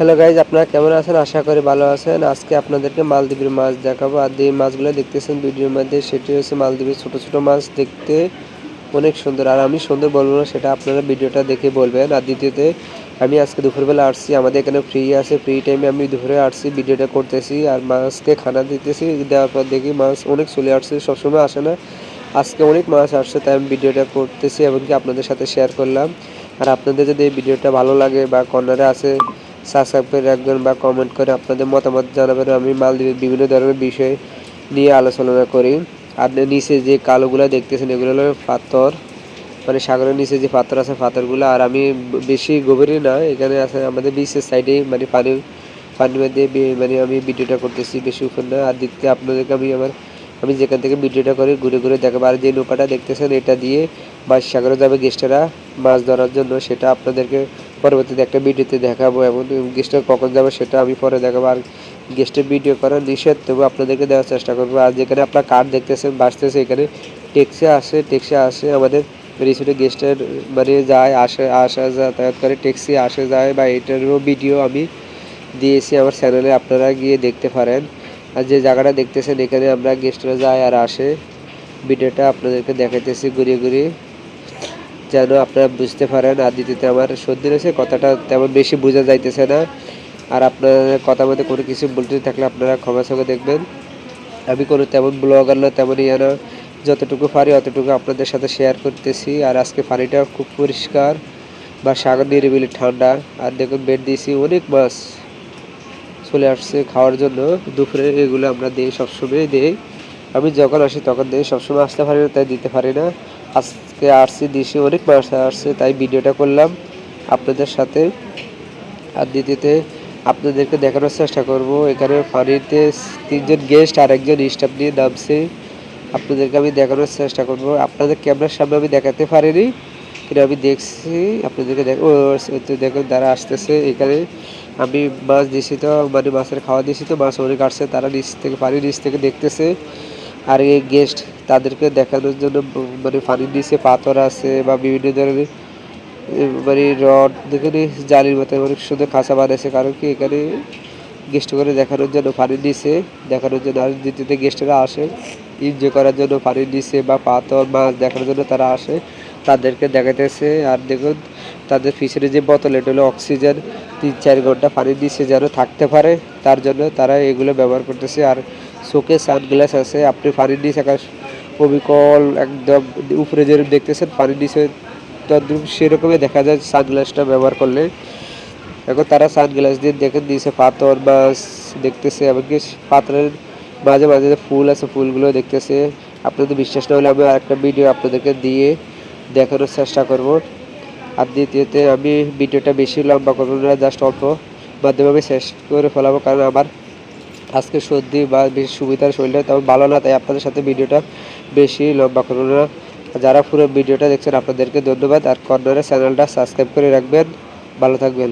Hello guys আপনারা কেমন আছেন? আশা করি ভালো আছেন। আজকে আপনাদেরকে মালদ্বীপের মাছ দেখাবো। আর যে মাছগুলো দেখতেছেন ভিডিওর মধ্যে, সেটি হচ্ছে মালদ্বীপের ছোট ছোট মাছ। দেখতে অনেক সুন্দর। আর আমি সুন্দর বলব না, সেটা আপনারা ভিডিওটা দেখে বলবেন। আর দ্বিতীয়তে, আমি আজকে দুপুরবেলা আসছি। আমাদের এখানে ফ্রি আছে। ফ্রি টাইমে আমি দুপুরে আসছি, ভিডিওটা করতেছি। আর মাছকে খানা দিতেছি। দেওয়ার পর দেখি মাছ অনেক চলে আসছে, সবসময় আসে না। আজকে অনেক মাছ আসছে, তাই আমি ভিডিওটা করতেছি এবং কি আপনাদের সাথে শেয়ার করলাম। আর আপনাদের যদি এই ভিডিওটা ভালো লাগে বা কর্নারে আছে সাবস্ক্রাইব করে রাখবেন বা কমেন্ট করে আপনাদের মতামত জানাবেন। আমি মালদ্বীপের বিভিন্ন ধরনের বিষয় নিয়ে আলোচনা করি। আর নিচে যে কালোগুলো দেখতেছেন, এগুলো হলো পাথর। মানে সাগরের নিচে যে পাথর আছে, পাথরগুলো। আর আমি বেশি গভীরে না, এখানে আছে আমাদের বিচের সাইডে মানে পানি পানির মধ্যে মানে আমি ভিডিওটা করতেছি বেশি উপর না। আর দিতে আপনাদেরকে আমি আমার আমি যেখান থেকে ভিডিওটা করি, ঘুরে ঘুরে দেখাবো। আর যে নৌকাটা দেখতেছেন, এটা দিয়ে বাস সাগরে যাবে গেস্টেরা। মাছ ধরার জন্য সেটা আপনাদেরকে পরবর্তীতে একটা ভিডিওতে দেখাবো এবং গেস্টরা কখন যাবে সেটা আমি পরে দেখাবো। আর গেস্টের ভিডিও করা নিষেধ, তবু আপনাদেরকে দেওয়ার চেষ্টা করব। আর যেখানে আপনার কার্ড দেখতেছেন, বাসতেছে এখানে, ট্যাক্সি আসে ট্যাক্সি আসে, আমাদের রিসোর্টে গেস্টের মানে যায়, আসে, আসা যাতায়াত করে, ট্যাক্সি আসে, যায় বা এটারও ভিডিও আমি দিয়েছি আমার চ্যানেলে, আপনারা গিয়ে দেখতে পারেন। আর যে জায়গাটা দেখতেছেন এখানে আমরা গেস্টরা যায় আর আসে। ভিডিওটা আপনাদেরকে দেখাইতেছি ঘুরিয়ে ঘুরিয়ে। যেন আপনারা বুঝতে পারেন, আর দ্বিতীয়তে আমার সর্দি রয়েছে, কথাটা তেমন বেশি বোঝা যাইতেছে না। আর আপনার কথা মধ্যে কোনো কিছু বলতে থাকলে আপনারা ক্ষমা সঙ্গে দেখবেন। আমি কোনো তেমন ব্লগার না তেমন ইয়ে না যতটুকু পারি অতটুকু আপনাদের সাথে শেয়ার করতেছি। আর আজকে পানিটা খুব পরিষ্কার, বা সাগর নিরিবিলি ঠান্ডা। আর দেখুন বেড দিয়েছি অনেক মাছ। চলে আসছে খাওয়ার জন্য। দুপুরে এগুলো আমরা দিই সবসময়, দিই। আমি যখন আসি তখন দিই, সবসময় আসতে পারি না, তাই দিতে পারি না। আজকে আসছি, দিশে অনেক মাছ আসছে, তাই ভিডিওটা করলাম আপনাদের সাথে। আর দ্বিতীয়তে আপনাদেরকে দেখানোর চেষ্টা করব, এখানে পানিতে তিনজন গেস্ট আর একজন স্টাফ নিয়ে নামছে। আপনাদেরকে আমি দেখানোর চেষ্টা করব। আপনাদের ক্যামেরার সামনে আমি দেখাতে পারিনি। কিন্তু আমি দেখছি, আপনাদেরকে দেখ ওই তারা আসতেছে এখানে। আমি মাছ দিছি তো মানে মাছের খাওয়া দিয়েছি তো মাছ অনেক আসছে, তারা নিচ থেকে, পানি নিচ থেকে দেখতেছে। আর এই গেস্ট তাদেরকে দেখানোর জন্য মানে পানির নিচে পাথর আছে বা বিভিন্ন ধরনের মানে রড দেখে জালির মতো অনেক সুন্দর খাঁচা বানাইছে কারণ কি এখানে গেস্ট করে দেখানোর জন্য পানির নিচে দেখানোর জন্য আর দ্বিতীয়তে গেস্টরা আসে এনজয় করার জন্য পানির নিচে বা পাথর, মাছ দেখানোর জন্য তারা আসে। তাদেরকে দেখাইতেছে। আর দেখুন তাদের পিছনে যে বোতল, এটা হলো অক্সিজেন। তিন, চার ঘণ্টা পানির নিচে যেন থাকতে পারে। তার জন্য তারা এগুলো ব্যবহার করতেছে। আর চোখে সানগ্লাস আছে। আপনি পানির নিচে আকাশ অবিকল, একদম উপরে যেরকম দেখতেছেন পানির নিচে তদ্রুপ সেরকমই দেখা যায় সানগ্লাসটা ব্যবহার করলে। এখন তারা সানগ্লাস দিয়ে দেখেন দিয়েছে পাথর মাছ দেখতেছে, এমনকি পাথরের মাঝে মাঝে ফুল আছে, ফুলগুলো দেখতেছে। আপনাদের বিশ্বাস না হলে আমি আরেকটা ভিডিও আপনাদেরকে দিয়ে দেখানোর চেষ্টা করব। আর দ্বিতীয়তে, আমি ভিডিওটা বেশি লম্বা করব না জাস্ট অল্প। মাধ্যমে আমি শেষ করে ফেলাবো, কারণ আমার আজকে সর্দি বা বেশি সুবিধার শরীরটা তেমন ভালো না, তাই আপনাদের সাথে ভিডিওটা বেশি লম্বা করব না। যারা পুরো ভিডিওটা দেখছেন, আপনাদেরকে ধন্যবাদ। আর কর্নারের চ্যানেলটা সাবস্ক্রাইব করে রাখবেন। ভালো থাকবেন।